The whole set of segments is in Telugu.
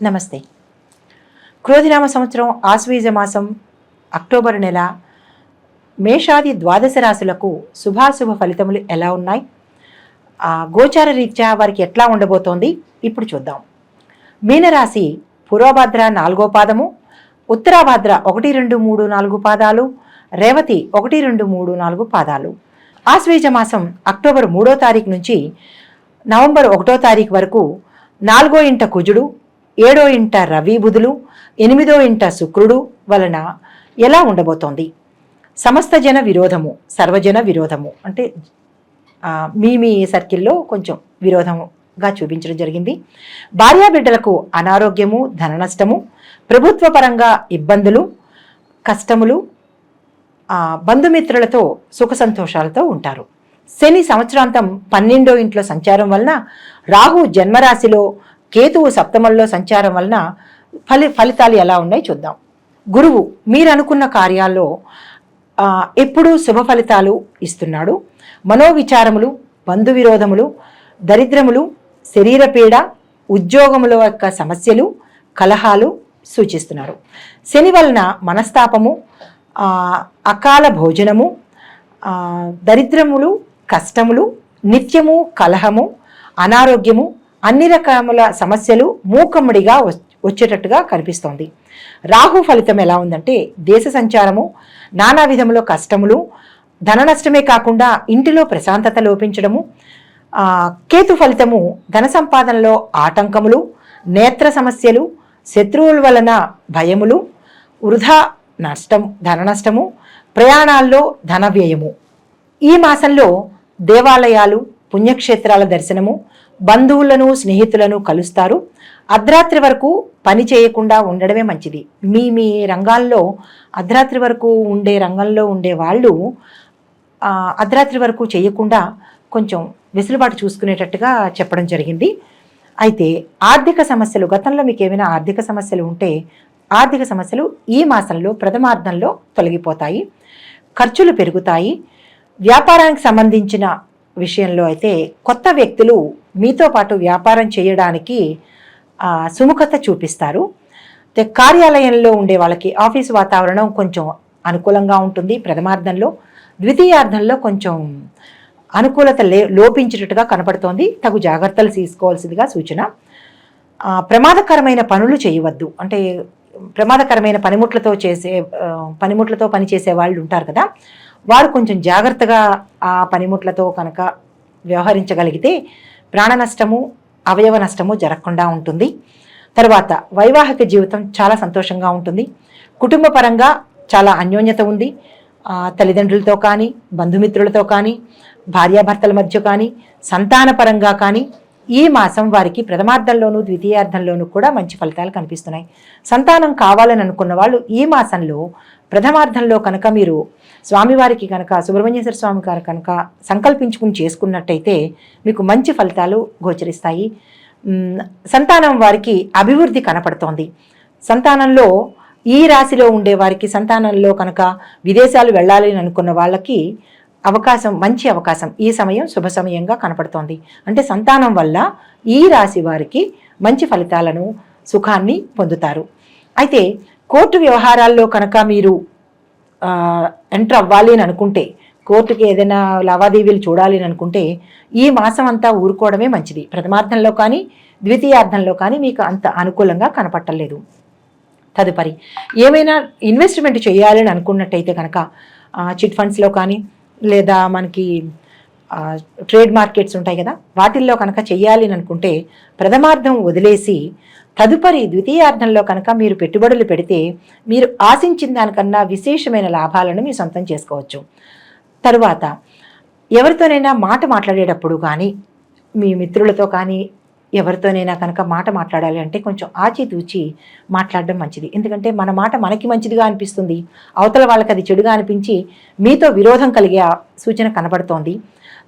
నమస్తే. క్రోధినామ సంవత్సరం ఆశ్వీజ మాసం అక్టోబర్ నెల మేషాది ద్వాదశ రాశులకు శుభాశుభ ఫలితములు ఎలా ఉన్నాయి? ఆ గోచార రీత్యా వారికి ఎట్లా ఉండబోతోంది? ఇప్పుడు చూద్దాం. మీనరాశి పూర్వభద్ర నాలుగో పాదము ఉత్తరాభాద్ర ఒకటి రెండు మూడు నాలుగు పాదాలు రేవతి ఒకటి రెండు మూడు నాలుగు పాదాలు. ఆశ్వీజ మాసం అక్టోబర్ మూడో తారీఖు నుంచి నవంబర్ ఒకటో తారీఖు వరకు నాలుగో ఇంట కుజుడు ఏడో ఇంట రవి బుధులు ఎనిమిదో ఇంట శుక్రుడు వలన ఎలా ఉండబోతోంది? సమస్త జన విరోధము సర్వజన విరోధము అంటే మీ మీ సర్కిల్లో కొంచెం విరోధముగా చూపించడం జరిగింది. భార్యాబిడ్డలకు అనారోగ్యము ధన నష్టము ప్రభుత్వ పరంగా ఇబ్బందులు కష్టములు బంధుమిత్రులతో సుఖ సంతోషాలతో ఉంటారు. శని సంవత్సరాంతం పన్నెండో ఇంట్లో సంచారం వలన రాహు జన్మరాశిలో కేతువు సప్తమంలో సంచారం వలన ఫలి ఫలితాలు ఎలా ఉన్నాయి చూద్దాం. గురువు మీరు అనుకున్న కార్యాల్లో ఎప్పుడూ శుభ ఫలితాలు ఇస్తున్నాడు. మనోవిచారములు బంధు విరోధములు దరిద్రములు శరీర పీడ ఉద్యోగముల యొక్క సమస్యలు కలహాలు సూచిస్తున్నారు శని వలన మనస్తాపము అకాల భోజనము దరిద్రములు కష్టములు నిత్యము కలహము అనారోగ్యము అన్ని రకముల సమస్యలు మూకమ్మడిగా వచ్చేటట్టుగా కనిపిస్తోంది. రాహు ఫలితం ఎలా ఉందంటే దేశ సంచారము నానా విధముల కష్టములు ధన నష్టమే కాకుండా ఇంటిలో ప్రశాంతత లోపించడము కేతు ఫలితము ధన సంపాదనలో ఆటంకములు నేత్ర సమస్యలు శత్రువుల వలన భయములు వృధా నష్టం ధన నష్టము ప్రయాణాల్లో ధన వ్యయము. ఈ మాసంలో దేవాలయాలు పుణ్యక్షేత్రాల దర్శనము బంధువులను స్నేహితులను కలుస్తారు. అర్ధరాత్రి వరకు పని చేయకుండా ఉండడమే మంచిది. మీ మీ రంగాల్లో అర్ధరాత్రి వరకు ఉండే రంగంలో ఉండే వాళ్ళు అర్ధరాత్రి వరకు చేయకుండా కొంచెం వెసులుబాటు చూసుకునేటట్టుగా చెప్పడం జరిగింది. అయితే ఆర్థిక సమస్యలు గతంలో మీకు ఏమైనా ఆర్థిక సమస్యలు ఉంటే ఆర్థిక సమస్యలు ఈ మాసంలో ప్రథమార్థంలో తొలగిపోతాయి. ఖర్చులు పెరుగుతాయి. వ్యాపారానికి సంబంధించిన విషయంలో అయితే కొత్త వ్యక్తులు మీతో పాటు వ్యాపారం చేయడానికి సుముఖత చూపిస్తారు. కార్యాలయంలో ఉండే వాళ్ళకి ఆఫీస్ వాతావరణం కొంచెం అనుకూలంగా ఉంటుంది ప్రథమార్థంలో ద్వితీయార్థంలో కొంచెం అనుకూలత లే లోపించినట్టుగా కనపడుతోంది. తగు జాగ్రత్తలు తీసుకోవాల్సిందిగా సూచన. ప్రమాదకరమైన పనులు చేయవద్దు. అంటే ప్రమాదకరమైన పనిముట్లతో చేసే పనిముట్లతో పనిచేసే వాళ్ళు ఉంటారు కదా. వారు కొంచెం జాగ్రత్తగా ఆ పనిముట్లతో కనుక వ్యవహరించగలిగితే ప్రాణ నష్టము అవయవ నష్టము జరగకుండా ఉంటుంది. తర్వాత వైవాహిక జీవితం చాలా సంతోషంగా ఉంటుంది. కుటుంబ పరంగా చాలా అన్యోన్యత ఉంది. తల్లిదండ్రులతో కానీ బంధుమిత్రులతో కానీ భార్యాభర్తల మధ్య కానీ సంతానపరంగా కానీ ఈ మాసం వారికి ప్రథమార్థంలోనూ ద్వితీయార్థంలోనూ కూడా మంచి ఫలితాలు కనిపిస్తున్నాయి. సంతానం కావాలని అనుకున్న వాళ్ళు ఈ మాసంలో ప్రథమార్థంలో కనుక మీరు స్వామివారికి కనుక సుబ్రహ్మణ్యేశ్వర స్వామి గారు కనుక సంకల్పించుకుని చేసుకున్నట్టయితే మీకు మంచి ఫలితాలు గోచరిస్తాయి. సంతానం వారికి అభివృద్ధి కనపడుతోంది. సంతానంలో ఈ రాశిలో ఉండే వారికి సంతానంలో కనుక విదేశాలు వెళ్ళాలి అనుకున్న వాళ్ళకి అవకాశం మంచి అవకాశం ఈ సమయం శుభ సమయంగా కనపడుతోంది. అంటే సంతానం వల్ల ఈ రాశి వారికి మంచి ఫలితాలను సుఖాన్ని పొందుతారు. అయితే కోర్టు వ్యవహారాల్లో కనుక మీరు ఎంటర్ అవ్వాలి అని అనుకుంటే కోర్టుకి ఏదైనా లావాదేవీలు చూడాలి అని అనుకుంటే ఈ మాసం అంతా ఊరుకోవడమే మంచిది. ప్రథమార్థంలో కానీ ద్వితీయార్థంలో కానీ మీకు అంత అనుకూలంగా కనపట్టలేదు. తదుపరి ఏమైనా ఇన్వెస్ట్మెంట్ చేయాలని అనుకున్నట్టయితే కనుక చిట్ ఫండ్స్లో కానీ లేదా మనకి ట్రేడ్ మార్కెట్స్ ఉంటాయి కదా వాటిల్లో కనుక చేయాలి అని అనుకుంటే ప్రథమార్థం వదిలేసి తదుపరి ద్వితీయార్థంలో కనుక మీరు పెట్టుబడులు పెడితే మీరు ఆశించిన దానికన్నా విశేషమైన లాభాలను మీరు సొంతం చేసుకోవచ్చు. తరువాత ఎవరితోనైనా మాట మాట్లాడేటప్పుడు కానీ మీ మిత్రులతో కానీ ఎవరితోనైనా కనుక మాట మాట్లాడాలి అంటే కొంచెం ఆచితూచి మాట్లాడడం మంచిది. ఎందుకంటే మన మాట మనకి మంచిదిగా అనిపిస్తుంది. అవతల వాళ్ళకి అది చెడుగా అనిపించి మీతో విరోధం కలిగే సూచన కనబడుతోంది.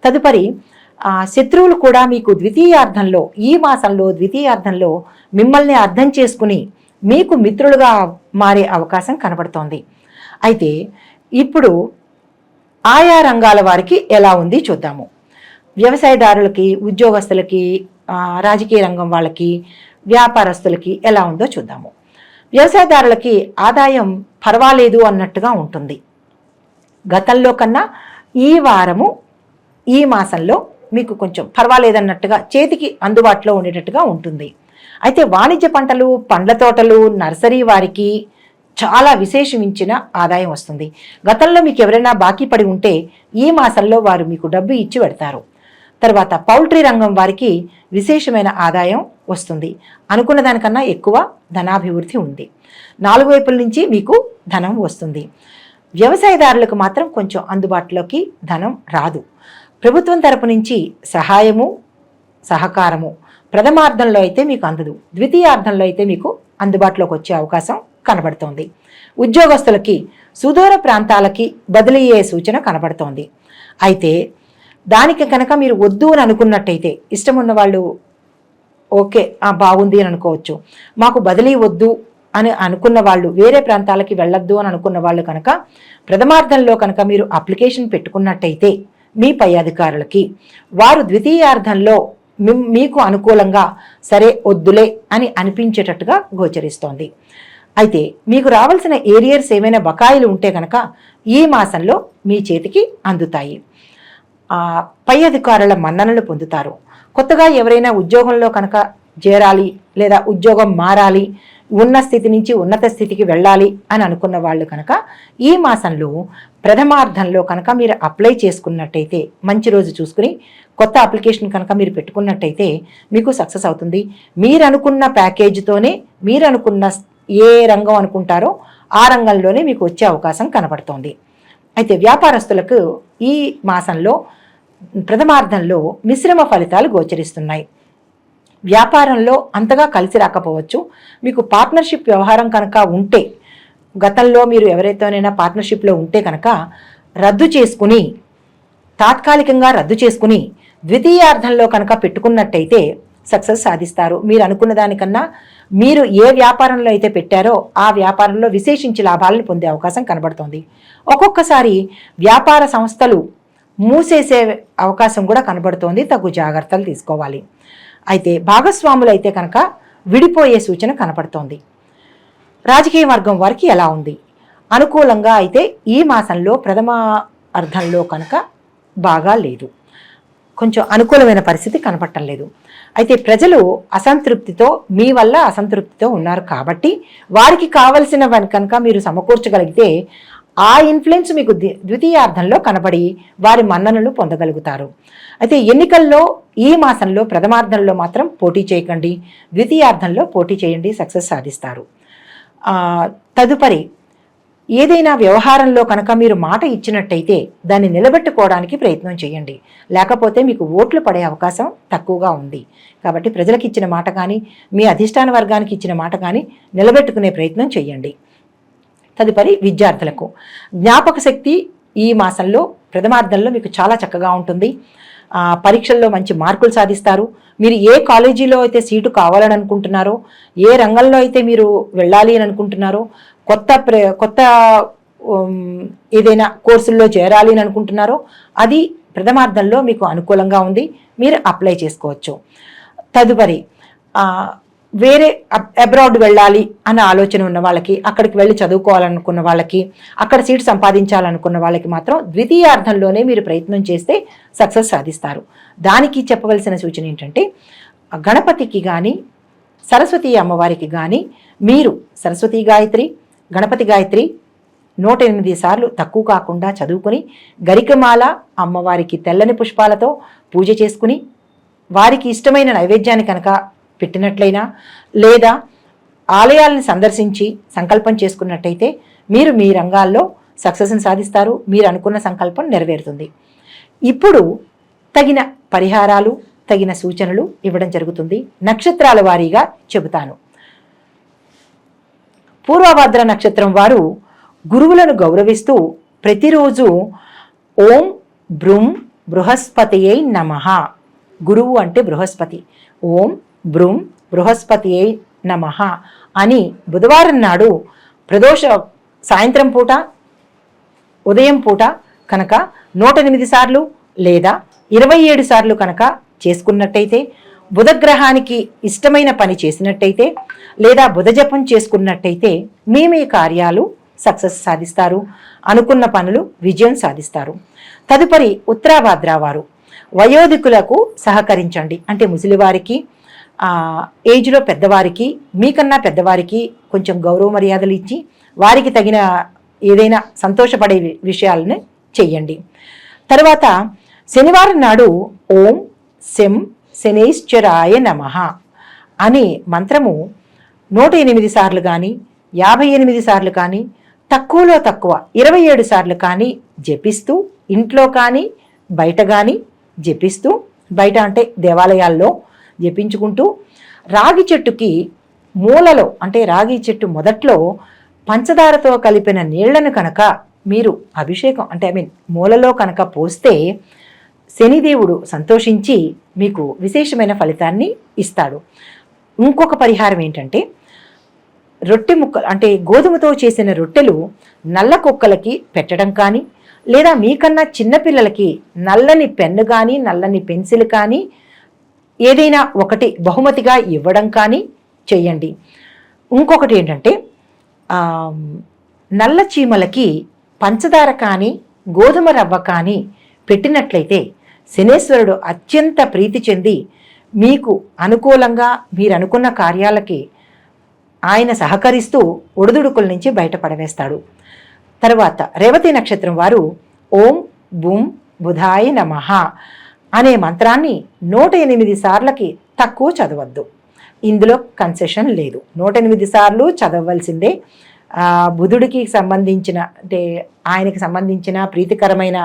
తదుపరి శత్రువులు కూడా మీకు ద్వితీయార్థంలో ఈ మాసంలో ద్వితీయార్థంలో మిమ్మల్ని అర్థం చేసుకుని మీకు మిత్రులుగా మారే అవకాశం కనబడుతోంది. అయితే ఇప్పుడు ఆయా రంగాల వారికి ఎలా ఉంది చూద్దాము. వ్యవసాయదారులకి ఉద్యోగస్తులకి రాజకీయ రంగం వాళ్ళకి వ్యాపారస్తులకి ఎలా ఉందో చూద్దాము. వ్యవసాయదారులకి ఆదాయం పర్వాలేదు అన్నట్టుగా ఉంటుంది. గతంలో కన్నా ఈ వారము ఈ మాసంలో మీకు కొంచెం పర్వాలేదన్నట్టుగా చేతికి అందుబాటులో ఉండేటట్టుగా ఉంటుంది. అయితే వాణిజ్య పంటలు పండ్ల తోటలు నర్సరీ వారికి చాలా విశేషమించిన ఆదాయం వస్తుంది. గతంలో మీకు ఎవరైనా బాకీ పడి ఉంటే ఈ మాసంలో వారు మీకు డబ్బు ఇచ్చి పెడతారు. తర్వాత పౌల్ట్రీ రంగం వారికి విశేషమైన ఆదాయం వస్తుంది. అనుకున్న దానికన్నా ఎక్కువ ధనాభివృద్ధి ఉంది. నాలుగు వైపుల నుంచి మీకు ధనం వస్తుంది. వ్యవసాయదారులకు మాత్రం కొంచెం అందుబాటులోకి ధనం రాదు. ప్రభుత్వం తరపు నుంచి సహాయము సహకారము ప్రథమార్థంలో అయితే మీకు అందదు. ద్వితీయార్థంలో అయితే మీకు అందుబాటులోకి వచ్చే అవకాశం కనబడుతోంది. ఉద్యోగస్తులకి సుదూర ప్రాంతాలకి బదిలీ అయ్యే సూచన కనబడుతోంది. అయితే దానికి కనుక మీరు వద్దు అని అనుకున్నట్టయితే ఇష్టం ఉన్న వాళ్ళు ఓకే బాగుంది అని అనుకోవచ్చు. మాకు బదిలీ వద్దు అని అనుకున్న వాళ్ళు వేరే ప్రాంతాలకి వెళ్ళొద్దు అని అనుకున్న వాళ్ళు కనుక ప్రథమార్థంలో కనుక మీరు అప్లికేషన్ పెట్టుకున్నట్టయితే మీ పై అధికారులకి. వారు ద్వితీయార్థంలో మీకు అనుకూలంగా సరే వద్దులే అని అనిపించేటట్టుగా గోచరిస్తోంది. అయితే మీకు రావాల్సిన ఏరియర్స్ ఏమైనా బకాయిలు ఉంటే కనుక ఈ మాసంలో మీ చేతికి అందుతాయి. పై అధికారుల మన్ననలు పొందుతారు. కొత్తగా ఎవరైనా ఉద్యోగంలో కనుక చేరాలి లేదా ఉద్యోగం మారాలి ఉన్న స్థితి నుంచి ఉన్నత స్థితికి వెళ్ళాలి అని అనుకున్న వాళ్ళు కనుక ఈ మాసంలో ప్రథమార్థంలో కనుక మీరు అప్లై చేసుకున్నట్టయితే మంచి రోజు చూసుకుని కొత్త అప్లికేషన్ కనుక మీరు పెట్టుకున్నట్టయితే మీకు సక్సెస్ అవుతుంది. మీరు అనుకున్న ప్యాకేజీతోనే మీరు అనుకున్న ఏ రంగం అనుకుంటారో ఆ రంగంలోనే మీకు వచ్చే అవకాశం కనబడుతోంది. అయితే వ్యాపారస్తులకు ఈ మాసంలో ప్రథమార్థంలో మిశ్రమ ఫలితాలు గోచరిస్తున్నాయి. వ్యాపారంలో అంతగా కలిసి రాకపోవచ్చు. మీకు పార్ట్నర్షిప్ వ్యవహారం కనుక ఉంటే గతంలో మీరు ఎవరైతేనైనా పార్ట్నర్షిప్లో ఉంటే కనుక రద్దు చేసుకుని తాత్కాలికంగా రద్దు చేసుకుని ద్వితీయార్థంలో కనుక పెట్టుకున్నట్టయితే సక్సెస్ సాధిస్తారు. మీరు అనుకున్న దానికన్నా మీరు ఏ వ్యాపారంలో అయితే పెట్టారో ఆ వ్యాపారంలో విశేషించి లాభాలను పొందే అవకాశం కనబడుతోంది. ఒక్కొక్కసారి వ్యాపార సంస్థలు మూసేసే అవకాశం కూడా కనబడుతోంది. తగు జాగ్రత్తలు తీసుకోవాలి. అయితే భాగస్వాములు అయితే కనుక విడిపోయే సూచన కనపడుతోంది. రాజకీయ వర్గం వారికి ఎలా ఉంది? అనుకూలంగా అయితే ఈ మాసంలో ప్రథమ అర్థంలో కనుక బాగా లేదు. కొంచెం అనుకూలమైన పరిస్థితి కనపడటం లేదు. అయితే ప్రజలు అసంతృప్తితో మీ వల్ల అసంతృప్తితో ఉన్నారు కాబట్టి వారికి కావలసినవని కనుక మీరు సమకూర్చగలిగితే ఆ ఇన్ఫ్లుయెన్స్ మీకు ద్వితీయార్థంలో కనబడి వారి మన్ననలు పొందగలుగుతారు. అయితే ఎన్నికల్లో ఈ మాసంలో ప్రథమార్థంలో మాత్రం పోటీ చేయకండి. ద్వితీయార్థంలో పోటీ చేయండి. సక్సెస్ సాధిస్తారు. తదుపరి ఏదైనా వ్యవహారంలో కనుక మీరు మాట ఇచ్చినట్టయితే దాన్ని నిలబెట్టుకోవడానికి ప్రయత్నం చేయండి. లేకపోతే మీకు ఓట్లు పడే అవకాశం తక్కువగా ఉంది. కాబట్టి ప్రజలకు ఇచ్చిన మాట కానీ మీ అధిష్టాన వర్గానికి ఇచ్చిన మాట కానీ నిలబెట్టుకునే ప్రయత్నం చేయండి. తదుపరి విద్యార్థులకు. జ్ఞాపక శక్తి ఈ మాసంలో ప్రథమార్థంలో మీకు చాలా చక్కగా ఉంటుంది. పరీక్షల్లో మంచి మార్కులు సాధిస్తారు. మీరు ఏ కాలేజీలో అయితే సీటు కావాలని అనుకుంటున్నారో ఏ రంగంలో అయితే మీరు వెళ్ళాలి అని అనుకుంటున్నారో కొత్త ప్రే కొత్త ఏదైనా కోర్సుల్లో చేరాలి అని అనుకుంటున్నారో అది ప్రథమార్థంలో మీకు అనుకూలంగా ఉంది. మీరు అప్లై చేసుకోవచ్చు. తదుపరి వేరే అబ్రాడ్ వెళ్ళాలి అన్న ఆలోచన ఉన్న వాళ్ళకి అక్కడికి వెళ్ళి చదువుకోవాలనుకున్న వాళ్ళకి అక్కడ సీట్ సంపాదించాలనుకున్న వాళ్ళకి మాత్రం ద్వితీయార్థంలోనే మీరు ప్రయత్నం చేస్తే సక్సెస్ సాధిస్తారు. దానికి చెప్పవలసిన సూచన ఏంటంటే గణపతికి కానీ సరస్వతి అమ్మవారికి కానీ మీరు సరస్వతి గాయత్రి గణపతి గాయత్రి నూట ఎనిమిది సార్లు తక్కువ కాకుండా చదువుకుని గరికమాల అమ్మవారికి తెల్లని పుష్పాలతో పూజ చేసుకుని వారికి ఇష్టమైన నైవేద్యాన్ని కనుక పెట్టినట్లయినా లేదా ఆలయాలను సందర్శించి సంకల్పం చేసుకున్నట్టయితే మీరు మీ రంగాల్లో సక్సెస్ని సాధిస్తారు మీరు అనుకున్న సంకల్పం నెరవేరుతుంది. ఇప్పుడు తగిన పరిహారాలు తగిన సూచనలు ఇవ్వడం జరుగుతుంది. నక్షత్రాల వారీగా చెబుతాను. పూర్వభద్ర నక్షత్రం వారు గురువులను గౌరవిస్తూ ప్రతిరోజు ఓం బ్రుం బృహస్పతియై నమః. గురువు అంటే బృహస్పతి. ఓం బ్రూం బృహస్పతియే నమః అని బుధవారం నాడు ప్రదోష సాయంత్రం పూట ఉదయం పూట కనుక నూట ఎనిమిది సార్లు లేదా ఇరవై ఏడు సార్లు కనుక చేసుకున్నట్టయితే బుధగ్రహానికి ఇష్టమైన పని చేసినట్టయితే లేదా బుధ జపం చేసుకున్నట్టయితే మీ మీ కార్యాలు సక్సెస్ సాధిస్తారు అనుకున్న పనులు విజయం సాధిస్తారు. తదుపరి ఉత్తరాభాద్ర వారు వయోధికులకు సహకరించండి. అంటే ముసలివారికి ఏజ్లో పెద్దవారికి మీకన్నా పెద్దవారికి కొంచెం గౌరవ మర్యాదలు ఇచ్చి వారికి తగిన ఏదైనా సంతోషపడే వి- విషయాలను చెయ్యండి. తర్వాత శనివారం నాడు ఓం శం శనైశ్చరాయ నమ అనే మంత్రము నూట ఎనిమిది సార్లు కానీ యాభై ఎనిమిది సార్లు కానీ తక్కువలో తక్కువ ఇరవై ఏడు సార్లు కానీ జపిస్తూ ఇంట్లో కానీ బయట కానీ జపిస్తూ బయట అంటే దేవాలయాల్లో జపించుకుంటూ రాగి చెట్టుకి మూలలో అంటే రాగి చెట్టు మొదట్లో పంచదారతో కలిపిన నీళ్ళను కనుక మీరు అభిషేకం అంటే ఐ మీన్ మూలలో కనుక పోస్తే శనిదేవుడు సంతోషించి మీకు విశేషమైన ఫలితాన్ని ఇస్తాడు. ఇంకొక పరిహారం ఏంటంటే రొట్టె ముక్కలు అంటే గోధుమతో చేసిన రొట్టెలు నల్ల కుక్కలకి పెట్టడం కానీ లేదా మీకన్నా చిన్నపిల్లలకి నల్లని పెన్ను కానీ నల్లని పెన్సిల్ కానీ ఏదైనా ఒకటి బహుమతిగా ఇవ్వడం కానీ చేయండి. ఇంకొకటి ఏంటంటే నల్ల చీమలకి పంచదార కానీ గోధుమ రవ్వ కానీ పెట్టినట్లయితే శనేశ్వరుడు అత్యంత ప్రీతి చెంది మీకు అనుకూలంగా మీరు అనుకున్న కార్యాలకి ఆయన సహకరిస్తూ ఒడిదుడుకుల నుంచి బయటపడవేస్తాడు. తర్వాత రేవతి నక్షత్రం వారు ఓం బుం బుధాయ నమః అనే మంత్రాన్ని నూట ఎనిమిది సార్లకి తక్కువ చదవద్దు. ఇందులో కన్సెషన్ లేదు. నూట ఎనిమిది సార్లు చదవవలసిందే. బుధుడికి సంబంధించిన అంటే ఆయనకి సంబంధించిన ప్రీతికరమైన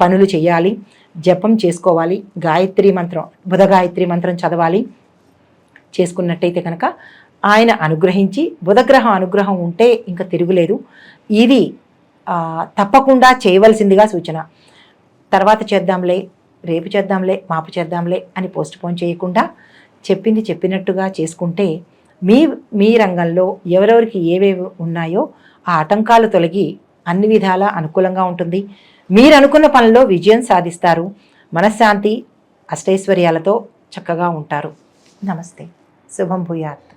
పనులు చేయాలి. జపం చేసుకోవాలి. గాయత్రి మంత్రం బుధ గాయత్రి మంత్రం చదవాలి. చేసుకున్నట్టయితే కనుక ఆయన అనుగ్రహించి బుధగ్రహం అనుగ్రహం ఉంటే ఇంకా తిరుగులేదు. ఇది తప్పకుండా చేయవలసిందిగా సూచన. తర్వాత చేద్దాంలే. రేపు చేద్దాంలే మాపు చేద్దాంలే అని పోస్ట్ పోన్ చేయకుండా చెప్పింది చెప్పినట్టుగా చేసుకుంటే మీ మీ రంగంలో ఎవరెవరికి ఏవేవి ఉన్నాయో ఆ ఆటంకాలు తొలగి అన్ని విధాలా అనుకూలంగా ఉంటుంది. మీరు అనుకున్న పనిలో విజయం సాధిస్తారు. మనశ్శాంతి అష్టైశ్వర్యాలతో చక్కగా ఉంటారు. నమస్తే. శుభం భూయాత్.